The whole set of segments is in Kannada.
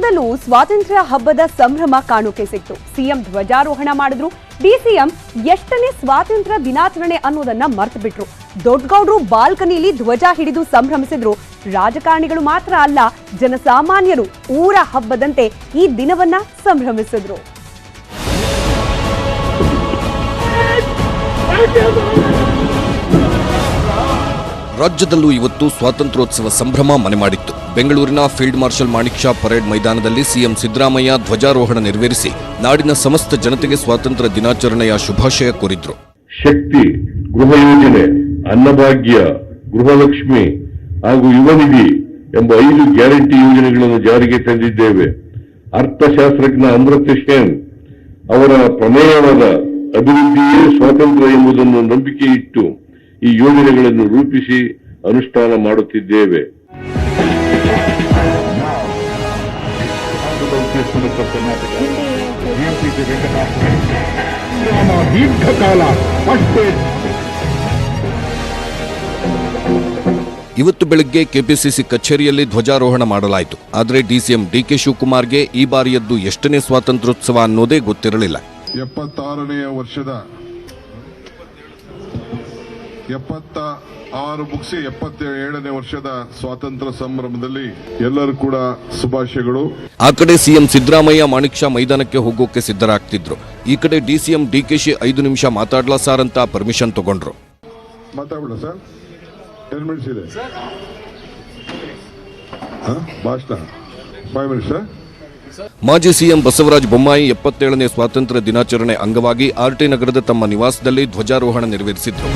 ರಾಜ್ಯದಲ್ಲೂ ಸ್ವಾತಂತ್ರ್ಯ ಹಬ್ಬದ ಸಂಭ್ರಮ ಕಾಣೋಕೆ ಸಿಕ್ತು. ಸಿಎಂ ಧ್ವಜಾರೋಹಣ ಮಾಡಿದ್ರು. ಡಿಸಿಎಂ ಎಷ್ಟನೇ ಸ್ವಾತಂತ್ರ್ಯ ದಿನಾಚರಣೆ ಅನ್ನೋದನ್ನ ಮರ್ತು ಬಿಟ್ರು ದೊಡ್ಡಗೌಡ್ರು ಬಾಲ್ಕನಿಯಲ್ಲಿ ಧ್ವಜ ಹಿಡಿದು ಸಂಭ್ರಮಿಸಿದ್ರು. ರಾಜಕಾರಣಿಗಳು ಮಾತ್ರ ಅಲ್ಲ, ಜನಸಾಮಾನ್ಯರು ಊರ ಹಬ್ಬದಂತೆ ಈ ದಿನವನ್ನ ಸಂಭ್ರಮಿಸಿದ್ರು. ರಾಜ್ಯದಲ್ಲೂ ಇವತ್ತು ಸ್ವಾತಂತ್ರ್ಯೋತ್ಸವ ಸಂಭ್ರಮ ಮನೆ ಮಾಡಿತ್ತು. ಬೆಂಗಳೂರಿನ field marshal Manekshaw parade ಮೈದಾನದಲ್ಲಿ ಸಿಎಂ ಸಿದ್ದರಾಮಯ್ಯ ಧ್ವಜಾರೋಹಣ ನೆರವೇರಿಸಿ ನಾಡಿನ ಸಮಸ್ತ ಜನತೆಗೆ ಸ್ವಾತಂತ್ರ್ಯ ದಿನಾಚರಣೆಯ ಶುಭಾಶಯ ಕೋರಿದ್ರು. ಶಕ್ತಿ, ಗೃಹ ಯೋಜನೆ, ಅನ್ನಭಾಗ್ಯ, ಗೃಹಲಕ್ಷ್ಮಿ ಹಾಗೂ ಯುವ ನಿಧಿ ಎಂಬ ಐದು ಗ್ಯಾರಂಟಿ ಯೋಜನೆಗಳನ್ನು ಜಾರಿಗೆ ತಂದಿದ್ದೇವೆ. ಅರ್ಥಶಾಸ್ತ್ರಜ್ಞ ಅಮೃತ ಸೇನ್ ಅವರ ಪ್ರಮೇಯವಾದ ಅಭಿವೃದ್ಧಿಯೇ ಸ್ವಾತಂತ್ರ್ಯ ಎಂಬುದನ್ನು ನಂಬಿಕೆ ಇಟ್ಟು ಈ ಯೋಜನೆಗಳನ್ನು ರೂಪಿಸಿ ಅನುಷ್ಠಾನ ಮಾಡುತ್ತಿದ್ದೇವೆ. ಇವತ್ತು ಬೆಳಗ್ಗೆ ಕೆಪಿಸಿಸಿ ಕಚೇರಿಯಲ್ಲಿ ಧ್ವಜಾರೋಹಣ ಮಾಡಲಾಯಿತು. ಆದರೆ ಡಿಸಿಎಂ ಡಿಕೆ ಶಿವಕುಮಾರ್ಗೆ ಈ ಬಾರಿಯದ್ದು ಎಷ್ಟನೇ ಸ್ವಾತಂತ್ರ್ಯೋತ್ಸವ ಅನ್ನೋದೇ ಗೊತ್ತಿರಲಿಲ್ಲ. ಎಪ್ಪತ್ತಾರನೆಯ ವರ್ಷದ ಎಪ್ಪತ್ತ ಆರು ಮುಗಿಸಿ ಎಪ್ಪತ್ತೇಳನೇ ವರ್ಷದ ಸ್ವಾತಂತ್ರ್ಯ ಸಂಭ್ರಮದಲ್ಲಿ ಎಲ್ಲರೂ ಕೂಡ ಶುಭಾಶಯಗಳು. ಆ ಕಡೆ ಸಿಎಂ ಸಿದ್ದರಾಮಯ್ಯ ಮಾಣಿಕ್ ಶಾ ಮೈದಾನಕ್ಕೆ ಹೋಗೋಕೆ ಸಿದ್ಧರಾಗ್ತಿದ್ರು. ಈ ಕಡೆ ಡಿಸಿಎಂ ಡಿಕೆಶಿ ಐದು ನಿಮಿಷ ಮಾತಾಡ್ಲಾ ಸರ್ ಅಂತ ಪರ್ಮಿಷನ್ ತಗೊಂಡ್ರು. ಮಾತಾಡೋಣ ಸರ್. ಟೆನ್ ಮಿನಿಟ್ಸ್ ಇದೆ. ಹ? ಭಾಷಣ. ಫೈವ್ ಮಿನಿಟ್ಸ್ ಸರ್ ಮಾಜಿ ಸಿಎಂ ಬಸವರಾಜ ಬೊಮ್ಮಾಯಿ ಎಪ್ಪತ್ತೇಳನೇ ಸ್ವಾತಂತ್ರ್ಯ ದಿನಾಚರಣೆ ಅಂಗವಾಗಿ ಆರ್ಟಿ ನಗರದ ತಮ್ಮ ನಿವಾಸದಲ್ಲಿ ಧ್ವಜಾರೋಹಣ ನೆರವೇರಿಸಿದ್ರು.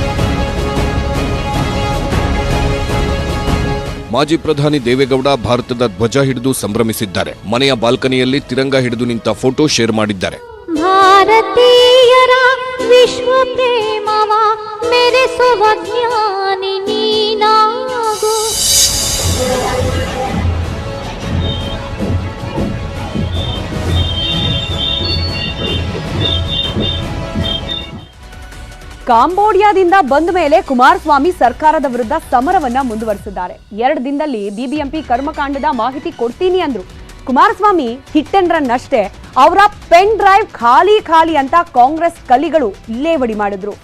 ಮಾಜಿ ಪ್ರಧಾನಿ ದೇವೇಗೌಡ ಭಾರತದ ಧ್ವಜ ಹಿಡಿದು ಸಂಭ್ರಮಿಸಿದ್ದಾರೆ. ಮನೆಯ ಬಾಲ್ಕನಿಯಲ್ಲಿ ತಿರಂಗ ಹಿಡಿದು ನಿಂತ ಫೋಟೋ ಶೇರ್ ಮಾಡಿದ್ದಾರೆ. ಭಾರತೀಯರ ಕಾಂಬೋಡಿಯಾದಿಂದ ಬಂದ ಮೇಲೆ ಕುಮಾರಸ್ವಾಮಿ ಸರ್ಕಾರದ ವಿರುದ್ಧ ಸಮರವನ್ನ ಮುಂದುವರಿಸಿದ್ದಾರೆ. ಎರಡು ದಿನದಲ್ಲಿ ಬಿಬಿಎಂಪಿ ಕರ್ಮಕಾಂಡದ ಮಾಹಿತಿ ಕೊಡ್ತೀನಿ ಅಂದ್ರು. ಕುಮಾರಸ್ವಾಮಿ ಹಿಟ್ ಅಂಡ್ ರನ್ ಅಷ್ಟೇ ಅವರ ಪೆನ್ ಡ್ರೈವ್ ಖಾಲಿ ಖಾಲಿ ಅಂತ ಕಾಂಗ್ರೆಸ್ ಕಲಿಗಳು ಲೇವಡಿ ಮಾಡಿದ್ರು.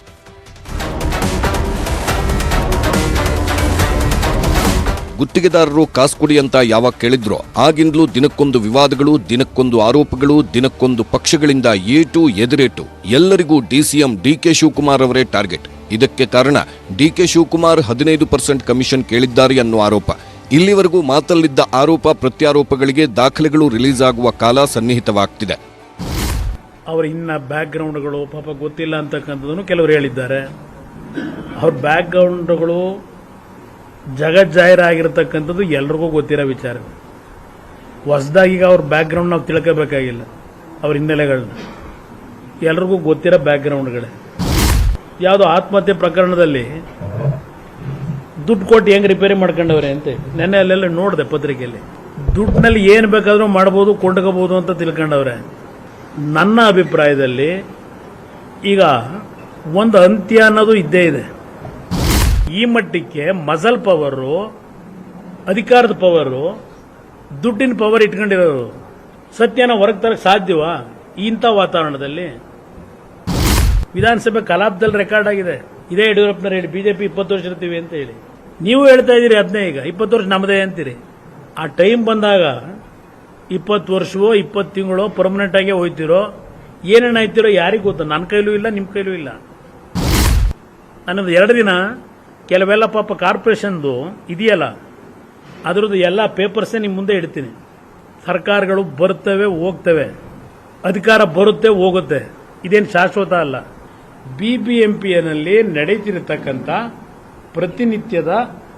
ಗುತ್ತಿಗೆದಾರರು ಕಾಸು ಕೊಡಿ ಅಂತ ಯಾವಾಗ ಕೇಳಿದ್ರೋ, ಆಗಿಂದಲೂ ದಿನಕ್ಕೊಂದು ವಿವಾದಗಳು, ದಿನಕ್ಕೊಂದು ಆರೋಪಗಳು, ದಿನಕ್ಕೊಂದು ಪಕ್ಷಗಳಿಂದ ಏಟು ಎದುರೇಟು. ಎಲ್ಲರಿಗೂ ಡಿಸಿಎಂ ಡಿಕೆ ಶಿವಕುಮಾರ್ ಅವರೇ ಟಾರ್ಗೆಟ್. ಇದಕ್ಕೆ ಕಾರಣ ಡಿಕೆ ಶಿವಕುಮಾರ್ ಹದಿನೈದು ಪರ್ಸೆಂಟ್ ಕಮಿಷನ್ ಕೇಳಿದ್ದಾರೆ ಅನ್ನೋ ಆರೋಪ. ಇಲ್ಲಿವರೆಗೂ ಮಾತಲ್ಲಿದ್ದ ಆರೋಪ ಪ್ರತ್ಯಾರೋಪಗಳಿಗೆ ದಾಖಲೆಗಳು ರಿಲೀಸ್ ಆಗುವ ಕಾಲ ಸನ್ನಿಹಿತವಾಗ್ತಿದೆ. ಅವರ ಇನ್ನ ಬ್ಯಾಕ್ಗ್ರೌಂಡ್ಗಳು ಪಾಪ ಗೊತ್ತಿಲ್ಲ ಅಂತಕ್ಕಂಥದ್ದನ್ನು ಕೆಲವರು ಹೇಳಿದ್ದಾರೆ. ಅವ್ರ ಬ್ಯಾಕ್ಗ್ರೌಂಡ್ಗಳು ಜಗಜ್ಜಾಹಿರ ಆಗಿರತಕ್ಕಂಥದ್ದು ಎಲ್ರಿಗೂ ಗೊತ್ತಿರೋ ವಿಚಾರ. ಹೊಸದಾಗಿ ಈಗ ಅವ್ರ ಬ್ಯಾಕ್ಗ್ರೌಂಡ್ ನಾವು ತಿಳ್ಕೋಬೇಕಾಗಿಲ್ಲ. ಅವ್ರ ಹಿನ್ನೆಲೆಗಳನ್ನ ಎಲ್ರಿಗೂ ಗೊತ್ತಿರೋ ಬ್ಯಾಕ್ಗ್ರೌಂಡ್ಗಳೇ ಯಾವುದೋ ಆತ್ಮಹತ್ಯೆ ಪ್ರಕರಣದಲ್ಲಿ ದುಡ್ಡು ಕೊಟ್ಟು ಹೆಂಗ್ ರಿಪೇರಿ ಮಾಡ್ಕೊಂಡವ್ರೆ ಅಂತ ನೆನ್ನೆ ಅಲ್ಲೆಲ್ಲ ನೋಡಿದೆ ಪತ್ರಿಕೆಯಲ್ಲಿ. ದುಡ್ಡಿನಲ್ಲಿ ಏನು ಬೇಕಾದರೂ ಮಾಡ್ಬೋದು, ಕೊಂಡ್ಕೋಬೋದು ಅಂತ ತಿಳ್ಕೊಂಡವ್ರೆ. ನನ್ನ ಅಭಿಪ್ರಾಯದಲ್ಲಿ ಈಗ ಒಂದು ಅಂತ್ಯ ಅನ್ನೋದು ಇದ್ದೇ ಇದೆ. ಈ ಮಟ್ಟಕ್ಕೆ ಮಸಲ್ ಪವರು, ಅಧಿಕಾರದ ಪವರು, ದುಡ್ಡಿನ ಪವರ್ ಇಟ್ಕೊಂಡಿರೋರು. ಸತ್ಯನ ಹೊರಗೆ ತರಕ್ಕೆ ಸಾಧ್ಯವಾ? ಇಂಥ ವಾತಾವರಣದಲ್ಲಿ. ವಿಧಾನಸಭೆ ಕಲಾಪದಲ್ಲಿ ರೆಕಾರ್ಡ್ ಆಗಿದೆ. ಇದೇ ಯಡಿಯೂರಪ್ಪನವ್ರು ಹೇಳಿ, ಬಿಜೆಪಿ ಇಪ್ಪತ್ತು ವರ್ಷ ಇರ್ತೀವಿ ಅಂತ ಹೇಳಿ. ನೀವು ಹೇಳ್ತಾ ಇದ್ದೀರಿ ಅದನ್ನೇ ಈಗ, ಇಪ್ಪತ್ತು ವರ್ಷ ನಮ್ಮದೇ ಅಂತೀರಿ. ಆ ಟೈಮ್ ಬಂದಾಗ ಇಪ್ಪತ್ತು ವರ್ಷವೋ, ಇಪ್ಪತ್ತು ತಿಂಗಳೋ ಪರ್ಮನೆಂಟ್ ಆಗಿ ಹೋಯ್ತಿರೋ ಏನೇನಾಯ್ತಿರೋ ಯಾರಿಗೂ ಗೊತ್ತು? ನನ್ನ ಕೈಲೂ ಇಲ್ಲ ನಿಮ್ಮ ಕೈಲೂ ಇಲ್ಲ. ನನ್ನದು ಎರಡು ದಿನ ಕೆಲವೆಲ್ಲ ಪಾಪ ಕಾರ್ಪೊರೇಷನ್ದು ಇದೆಯಲ್ಲ, ಅದರದ್ದು ಎಲ್ಲ ಪೇಪರ್ಸೇ ನಿಮ್ಮ ಮುಂದೆ ಇಡ್ತೀನಿ. ಸರ್ಕಾರಗಳು ಬರ್ತವೆ ಹೋಗ್ತವೆ. ಅಧಿಕಾರ ಬರುತ್ತೆ, ಹೋಗುತ್ತೆ. ಇದೇನು ಶಾಶ್ವತ ಅಲ್ಲ. ಬಿ ಬಿ ಎಂ ಪಿನಲ್ಲಿ ನಡೀತಿರತಕ್ಕಂಥ ಪ್ರತಿನಿತ್ಯದ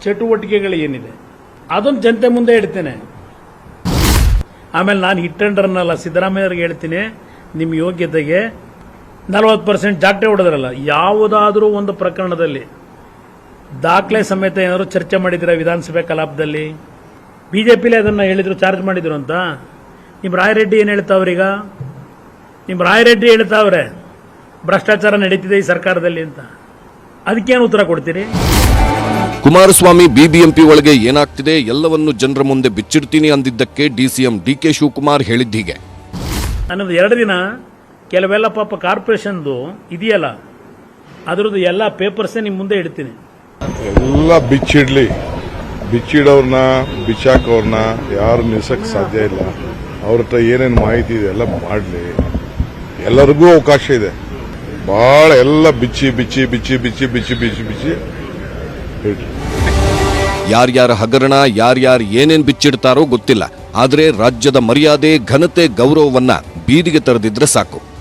ಚಟುವಟಿಕೆಗಳು ಏನಿದೆ, ಅದೊಂದು ಜನತೆ ಮುಂದೆ ಇಡ್ತೇನೆ. ಆಮೇಲೆ ನಾನು ಹಿಟ್ ಅಂಡ್ ರನ್ ಅಲ್ಲ ಸಿದ್ದರಾಮಯ್ಯವ್ರಿಗೆ ಹೇಳ್ತೀನಿ ನಿಮ್ಮ ಯೋಗ್ಯತೆಗೆ ನಲವತ್ತು ಪರ್ಸೆಂಟ್ ಜಾಗ್ಟೆ ಹೊಡೆದ್ರಲ್ಲ, ಯಾವುದಾದ್ರೂ ಒಂದು ಪ್ರಕರಣದಲ್ಲಿ ದಾಖಲೆ ಸಮೇತ ಏನಾದ್ರು ಚರ್ಚೆ ಮಾಡಿದ್ದೀರಾ ವಿಧಾನಸಭೆ ಕಲಾಪದಲ್ಲಿ? ಬಿ ಜೆ ಪಿಲೇ ಅದನ್ನು ಹೇಳಿದ್ರು ಚಾರ್ಜ್ ಮಾಡಿದ್ರು ಅಂತ. ನಿಮ್ಮ ರಾಯರೆಡ್ಡಿ ಏನು ಹೇಳ್ತಾವ್ರೀಗ ನಿಮ್ಮ ರಾಯರೆಡ್ಡಿ ಹೇಳ್ತಾವ್ರೆ ಭ್ರಷ್ಟಾಚಾರ ನಡೀತಿದೆ ಈ ಸರ್ಕಾರದಲ್ಲಿ ಅಂತ. ಅದಕ್ಕೇನು ಉತ್ತರ ಕೊಡ್ತೀರಿ? ಕುಮಾರಸ್ವಾಮಿ ಬಿಬಿಎಂಪಿ ಒಳಗೆ ಏನಾಗ್ತಿದೆ ಎಲ್ಲವನ್ನು ಜನರ ಮುಂದೆ ಬಿಚ್ಚಿಡ್ತೀನಿ ಅಂದಿದ್ದಕ್ಕೆ ಡಿಸಿಎಂ ಡಿಕೆ ಶಿವಕುಮಾರ್ ಹೇಳಿದ್ದೀಗೆ ನನ್ನದು ಎರಡು ದಿನ ಕೆಲವೆಲ್ಲ ಪಾಪ ಕಾರ್ಪೊರೇಷನ್ದು ಇದೆಯಲ್ಲ ಅದರದ್ದು ಎಲ್ಲ ಪೇಪರ್ಸೇ ನಿಮ್ಮ ಮುಂದೆ ಇಡ್ತೀನಿ. ಎಲ್ಲ ಬಿಚ್ಚಿಡ್ಲಿ. ಬಿಚ್ಚಿಡೋರ್ನ, ಬಿಚ್ಚಾಕೋರ್ನ ಯಾರು ನಿಲ್ಸಕ್ ಸಾಧ್ಯ ಇಲ್ಲ. ಅವ್ರ ಹತ್ರ ಏನೇನು ಮಾಹಿತಿ ಇದೆ ಎಲ್ಲ ಮಾಡಲಿ. ಎಲ್ಲರಿಗೂ ಅವಕಾಶ ಇದೆ. ಭಾಳ ಎಲ್ಲ ಬಿಚ್ಚಿ ಬಿಚ್ಚಿ ಬಿಚ್ಚಿ ಬಿಚ್ಚಿ ಬಿಚ್ಚಿ ಬಿಚ್ಚಿ ಬಿಚ್ಚಿ ಹೇಳಿ ಯಾರ್ಯಾರ ಹಗರಣ, ಯಾರ್ಯಾರು ಏನೇನ್ ಬಿಚ್ಚಿಡ್ತಾರೋ ಗೊತ್ತಿಲ್ಲ. ಆದರೆ ರಾಜ್ಯದ ಮರ್ಯಾದೆ, ಘನತೆ, ಗೌರವವನ್ನ ಬೀದಿಗೆ ತರದಿದ್ರೆ ಸಾಕು.